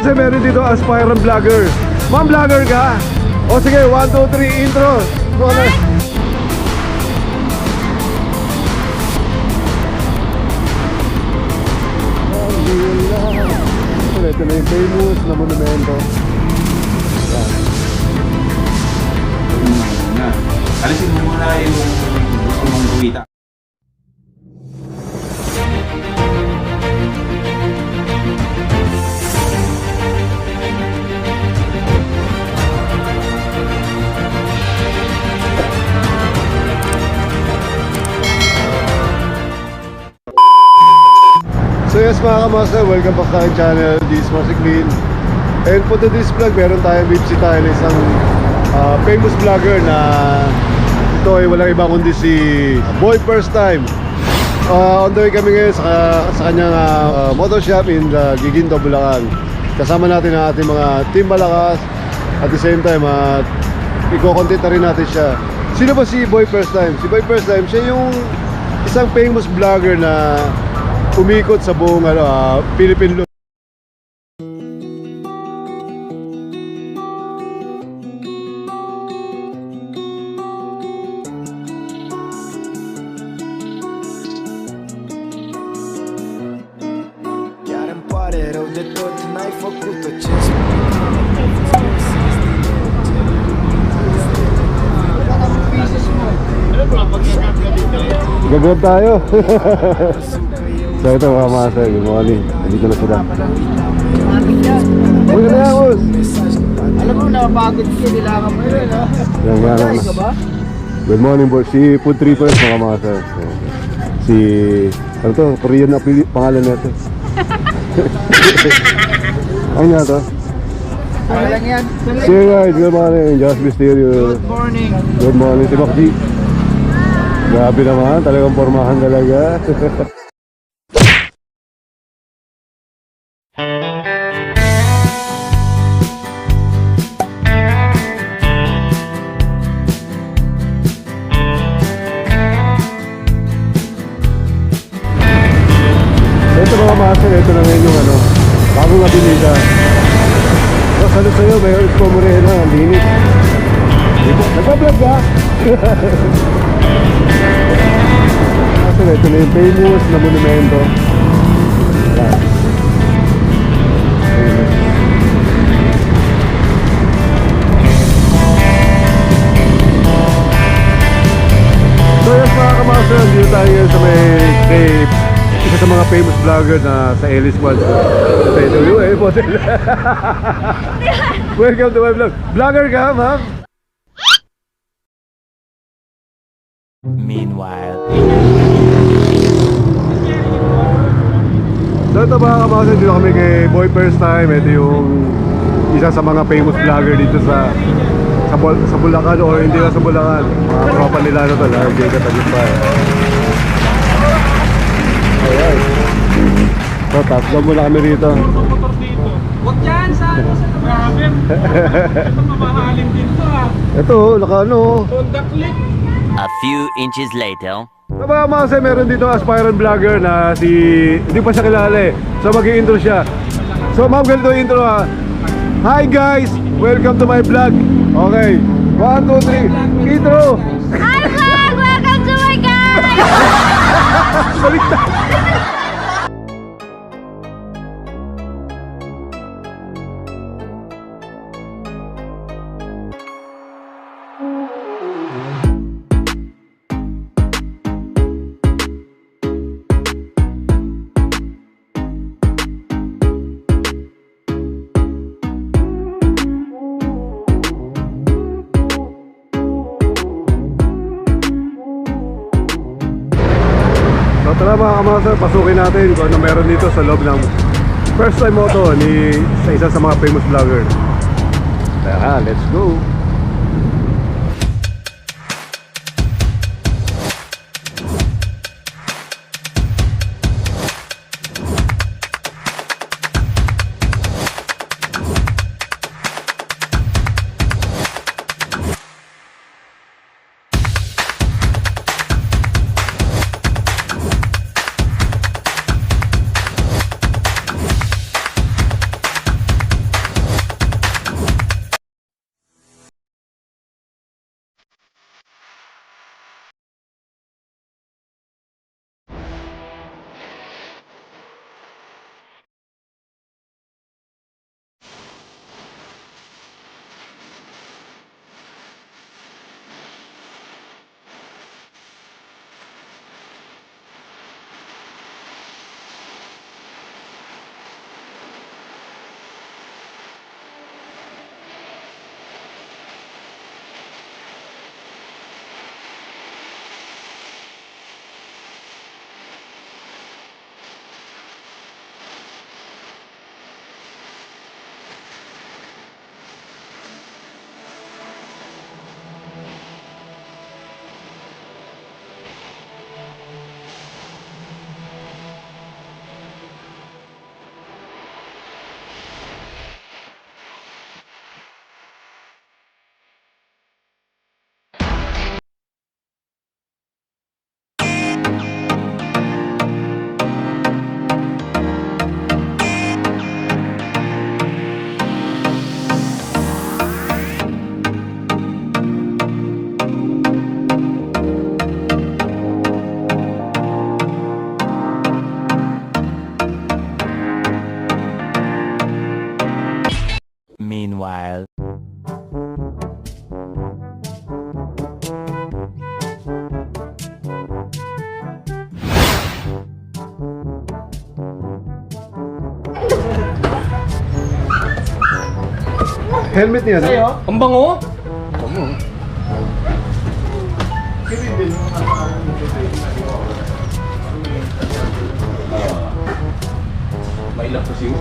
Kasi meron dito aspirant vlogger. Ma'am, vlogger ka? O sige, 1, 2, 3, intro. Go Yes mga kamaster, welcome back sa aking channel, this is Marcy Clean. And for today's vlog, meron tayong bibsi tayo ng isang ah, famous vlogger na ito ay walang iba kundi si Boy First Time. Ah, on the way kami ngayon sa, sa kanyang ah, motor shop in the Giginto, Bulacan. Kasama natin ang ating mga team malakas at the same time at iko-content na rin natin siya. Sino ba si Boy First Time? Si Boy First Time, siya yung isang famous vlogger na umikot sa buong ano, ah, Philippine loop. Gagrab tayo. so ito mga master, good morning. Nandito na sila. Uy, yan, boss? Alam mo, napagod ka, kailangan mo yun, ha? Ka ba? Good morning, boss. Si Food Trippers, mga master. So, si, ano to, Korean na pangalan nito. ano nga to? Yan? Si guys, good morning. Just Mysterio. Good morning. Good morning, si Makji. Grabe naman, talagang formahan talaga. yung ano, bagong abilida. So, salut sa'yo, Mayor Isko Moreno, ang linis. Nagpa-vlog ka? Master, ito na yung famous na monumento. Yan. So yes mga kamaster, dito tayo sa may kay isa sa mga famous vlogger na sa Ellis World. Sa TWA, model. Welcome to my vlog. Vlogger ka, ma'am? Meanwhile So ito mga kamaster, dito kami kay Boy First Time. Ito yung isa sa mga famous vlogger dito sa sa, Bul- sa Bulacan or hindi na sa Bulacan. Mga tropa nila na to, lalo Jay Katagumpay. Ayan. So, tatlo muna kami rito. Huwag dyan, sa ano, sa Grabe. Ito mamahalin din to, ha? Ito, naka ano. Honda Click. A few inches later. So mga mga meron dito aspirant vlogger na si... Hindi pa siya kilala eh. So mag intro siya. So ma'am, ganito yung intro ha. Hi guys! Welcome to my vlog. Okay. One, two, three. Intro! Hi vlog! Welcome to my guys! So kamaster, pasukin natin kung ano meron dito sa loob ng first time moto ni sa isa sa mga famous vlogger. Tara, let's go! Helmet niya, no? Ang bango? May ilang kasi yun.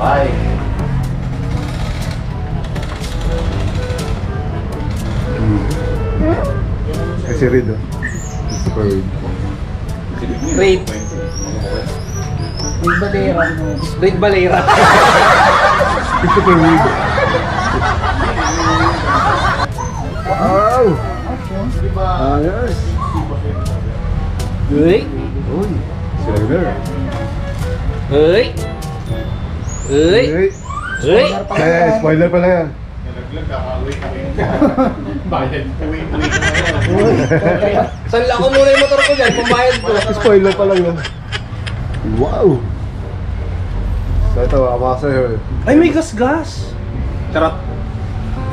Ay. Kasi Reed, oh. Super Reed. Raid. Raid Valera. Raid Valera. Super Reed. Wow! Ayos! Uy. Uy, Silver. Uy. Uy. Uy. Eh, spoiler pala yan. Sanla ko muna yung motor ko dyan, pambayad ko. Spoiler pa lang yun. Wow! So ito, amaser. Ay, may gas-gas. Charot.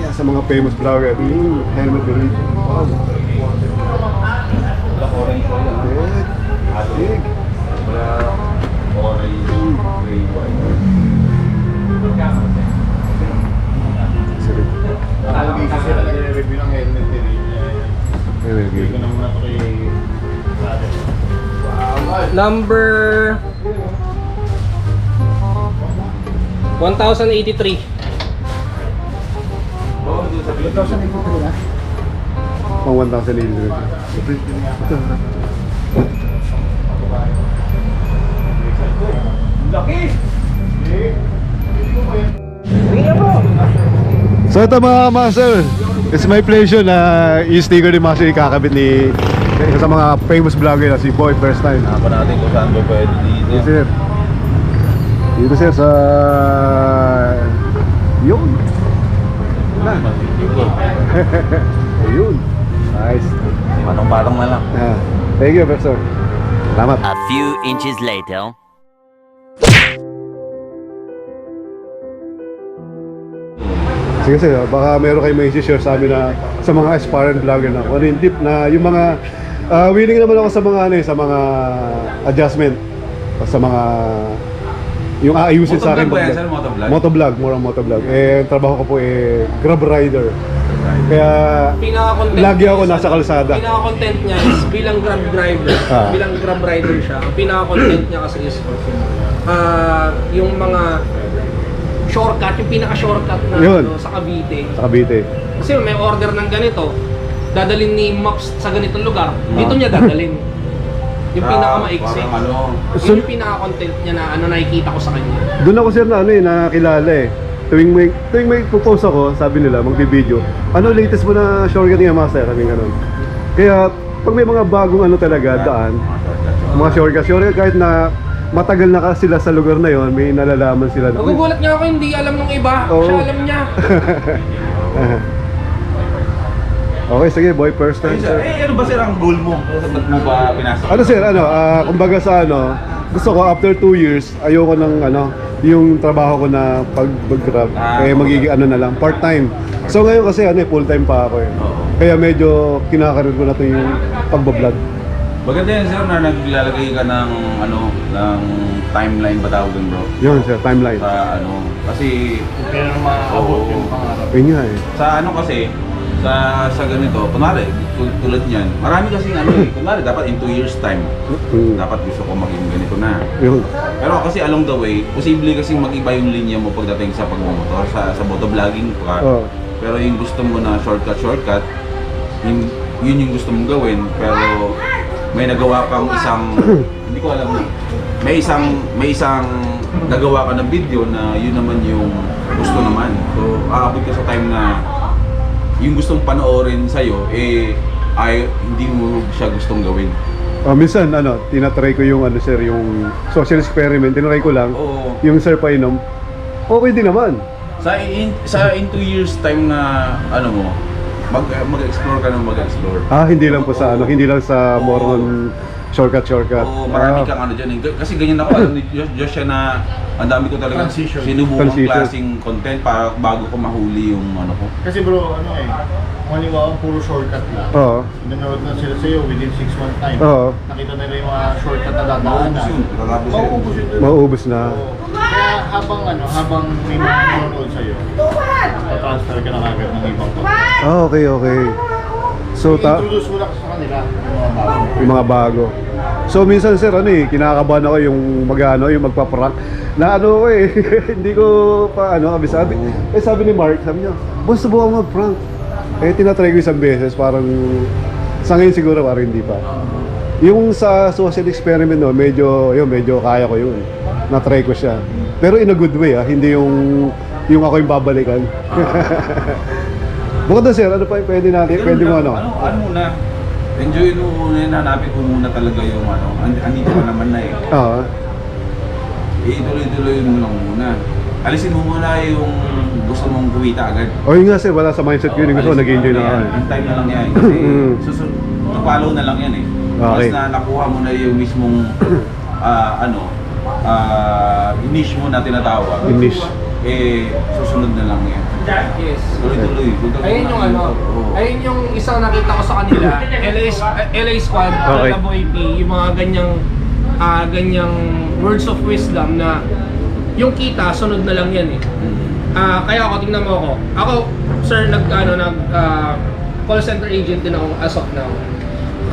Yan sa mga famous vlogger. Yung helmet rin. Wow! Big. Big. Sige. review ng helmet ni. Ayun, Hindi ko na muna ito kay Number 1083. Pang 1,000 Ito. Laki! So ito mga master, it's my pleasure na i-sticker ni Master ikakabit ni isa sa mga famous vlogger na si Boy First Time. Hanapan natin kung saan ba pwede dito. Yes, sir. Dito sir sa... Yun. Na. Ayun. Nice. Patong-patong na lang. Ah, thank you, Professor. Salamat. A few inches later. Sige sir, baka meron kayo may share sa amin na sa mga aspirant vlogger na kung ano yung tip na yung mga ah, willing naman ako sa mga ano eh, sa mga adjustment sa mga yung aayusin sa akin Motovlog ba yan, sir? Motovlog? Motovlog, on motovlog. Eh, ang trabaho ko po eh grab rider. Kaya Pinaka-content lagi ako is nasa kalsada. Pinaka-content niya is bilang grab driver, Ah. bilang grab rider siya. Ang pinaka-content niya kasi is ah, yung mga shortcut, yung pinaka-shortcut na Yun. ano, sa Cavite. Sa Cavite. Kasi may order ng ganito, dadalhin ni Maps sa ganitong lugar, dito niya dadalhin. Yung Ah, pinaka-maiksi. parang ano, Yun yung pinaka-content niya na ano nakikita ko sa kanya. Doon ako sir na ano eh, nakakilala eh. Tuwing may, tuwing may propose ako, sabi nila, magbi-video, ano latest mo na shortcut niya, master? Sabi ganun. Kaya, pag may mga bagong ano talaga, daan, mga shortcut, shortcut kahit na matagal na sila sa lugar na yon may nalalaman sila na, "Uy, Nagugulat nga ako, hindi alam ng iba. Oo. Siya alam niya. okay, sige, boy, first time, sir. Eh, ano ba sir ang goal mo? Ba't mo ba pinasok? Ano sir, ano, ah, kumbaga sa ano, gusto ko after 2 years, ayoko ng ano, yung trabaho ko na pag grab Ah, eh magiging ano na lang, part-time. So ngayon kasi ano, eh, full-time pa ako eh. Oo. Kaya medyo kinakaroon ko na to yung pagbablog. Maganda yan sir na naglalagay ka ng ano, ng timeline ba tawag dun bro? Yun sir, timeline. Sa ano, kasi kaya maabot yung pangarap. Yun nga eh. Sa ano kasi, sa sa ganito, kunwari, tul- tulad niyan, marami kasi ano eh, kunwari dapat in 2 years time, Mm. dapat gusto ko maging ganito na. Yun. Pero kasi along the way, posible kasi mag-iba yung linya mo pagdating sa pagmumotor, sa, sa motovlogging ka. Oo. Pero yung gusto mo na shortcut, shortcut, yun, yun yung gusto mong gawin, pero may nagawa kang isang, hindi ko alam na, may isang, may isang nagawa ka ng video na yun naman yung gusto naman. So, aabot ka sa time na yung gustong panoorin sa'yo, eh, ay, hindi mo siya gustong gawin. Ah, minsan ano, tinatry ko yung ano sir, yung social experiment, tinatry ko lang. Oo. Yung sir painom, okay din naman. Sa in, sa in two years time na ano mo, mag mag-explore ka ng mag-explore. Ah, hindi lang po sa ano, hindi lang sa more on Shortcut, shortcut. Oo, marami Ah. kang ano dyan. eh. Kasi ganyan ako, alam ni Josh, Josh siya na ang dami ko talaga Transition. sinubukang Transition. klaseng content para bago ko mahuli yung ano ko. Kasi bro, ano eh, maniwala puro shortcut lang. Oo. Nanonood na sila sa'yo within 6 month time. Oo. Nakita nila yung mga shortcut na dadaanan. Maubos yun, tatapos yun. Mauubos yun. dun. Mauubos na. Oo. Kaya habang ano, habang may mga nanonood sa'yo, tatransfer ka na kagad ng ibang to. Ah, okay, okay. So, ta Introduce mo lang sa kanila yung mga bago. yung mga bago. So, minsan sir, ano eh, kinakabahan ako yung mag-ano, yung magpa-prank. Na ano ko eh, hindi ko pa ano, sabi, sabi, eh sabi ni Mark, sabi niya, boss, subukan mo mag-prank. Eh, tinatry ko isang beses, parang, sa ngayon siguro, parang hindi pa. Yung sa social experiment no, medyo, yun, medyo kaya ko yun. Na-try ko siya. Pero in a good way ah, hindi yung, yung ako yung babalikan. Bukod doon sir, ano pa yung pwede natin, pwede mo ano? Ano, ano muna, enjoy mo muna, yun, hanapin mo muna talaga yung ano, and- andito ka naman na eh. Oo. Ituloy-tuloy mo lang muna. Alisin mo muna yung gusto mong kumita agad. O yun nga sir, wala sa mindset ko yun. Gusto ko nag-enjoy na eh. Yung time na lang yan. Kasi Mm. susunod, follow na lang yan eh. Okay. Once na nakuha mo na yung mismong, ah, ano, ah, niche mo na tinatawag. Yung niche. Eh, susunod na lang yan. Yes. Tuloy-tuloy. Ayun yung ano, ayun yung isang nakita ko sa kanila, LA, LA Squad, Okay. okay. Boy P, yung mga ganyang, ah ganyang words of wisdom na yung kita, sunod na lang yan eh. Mm. Ah, kaya ako, tingnan mo ako. Ako, sir, nag, ano, nag, ah, call center agent din ako as of now.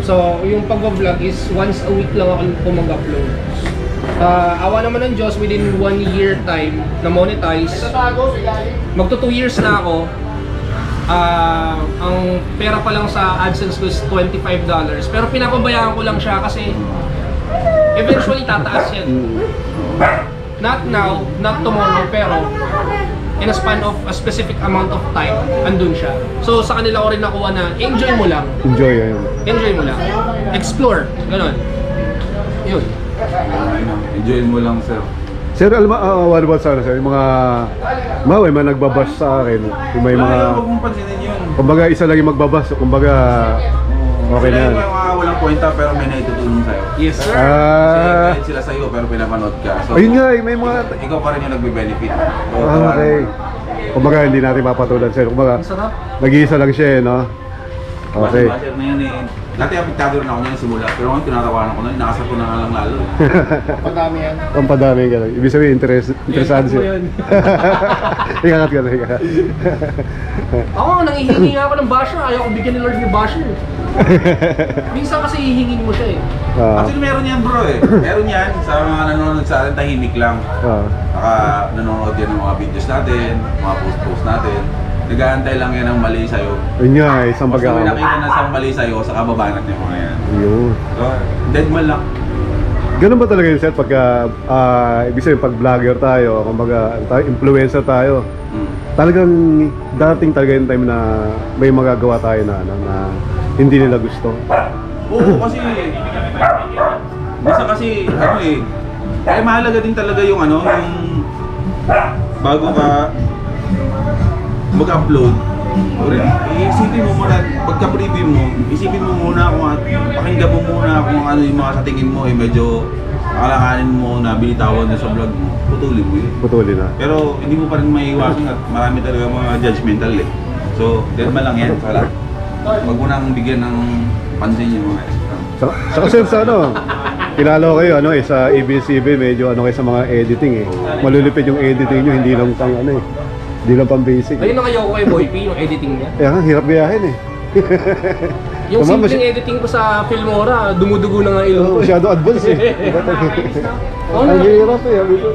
So, yung pag-vlog is once a week lang ako mag-upload. Ah, awa naman ng Diyos, within one year time na monetize, magto 2 years na ako. Ah, ang pera pa lang sa AdSense ko is $25. Pero pinapabayaan ko lang siya kasi eventually tataas yan. Not now, not tomorrow, pero in a span of a specific amount of time, andun siya. So sa kanila ko rin nakuha na enjoy mo lang. Enjoy, ayun. Enjoy mo lang. Explore. Ganon. Yun. Enjoy mo lang, sir. Sir, alam mo, uh, what about sana sir? Yung mga, mga, may mga nagbabash sa akin. Yung may mga, yun, huwag mong pansinin yun. kumbaga isa lang yung magbabash. Kumbaga, okay Sila na yan. yung mga walang kwenta pero may naitutulong sa'yo. Yes, sir. Kasi Ah, kahit sila sa'yo pero pinapanood ka. So, ayun nga, eh, may mga, ikaw pa rin yung nagbe-benefit. So, ah, okay. Kumbaga, hindi natin mapatulan sir. Kumbaga, Ang sarap. nag-iisa lang siya eh, no? Okay. Basher na yan eh. Dati apektado rin ako niyan simula. Pero ngayon tinatawanan ko na, inakasar ko na nga lang lalo. Madami yan. Ang padami ka lang. Ibig sabihin, interes, interesado siya. Ikangat ka na, ikangat. Ako, nangihingi nga ako ng basher. Ayaw ko bigyan ni Lord ni basher. Minsan kasi hihingin mo siya eh. Actually meron yan bro eh. Meron yan sa mga nanonood sa atin, tahimik lang. ah. Naka nanonood yan ng mga videos natin, mga post-post natin. Nag-aantay lang yan ng mali sa'yo. Yun nga, eh, isang Basta may pagkakama. nakita na sa mali sa'yo, sa kababanat niya mga yan. Yun. So, dead man lang. Ganun ba talaga yun, sir? Pagka, ah, ibig sabihin, pag vlogger tayo, kumbaga, tayo, influencer tayo, Mm. talagang darating talaga yung time na may magagawa tayo na, na, na hindi nila gusto. Oo, kasi Basta kasi ano eh kaya mahalaga din talaga yung ano, yung bago ka mag-upload isipin mo muna, pagka-preview mo, isipin mo muna kung at pakinggan mo muna kung ano yung mga sa tingin mo eh medyo akalakanin mo na binitawan na sa vlog mo, putulin mo yun. Putulin na. Pero hindi mo pa rin maiiwasan at marami talaga mga judgmental eh. So, dead man lang yan. Wala. Huwag mo nang bigyan ng pansin yung mga Sa, saka sir, sa ano, kilala ko kayo, ano eh, sa ABS-CBN, medyo ano kayo sa mga editing eh. Malulupit yung editing nyo, hindi lang pang ano eh. Hindi lang pang basic Ayun eh. ang ayaw ko kay Boy P, yung editing niya. Kaya nga, hirap gayahin eh. Yung Tama, simpleng masy- editing ko sa Filmora, dumudugo na nga ilong ko. Masyado advanced eh. Oo Ang hirap eh. sabi ko.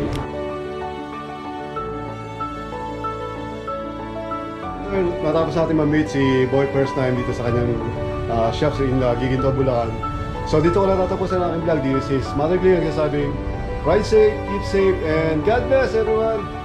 Well, Matapos natin ma-meet si Boy first time dito sa kanyang uh, shop sa in uh, Giginto, Bulacan. So dito ko na tatapusin ang aking vlog. This is Mother Clear nagsasabing, ride safe, keep safe, and God bless everyone!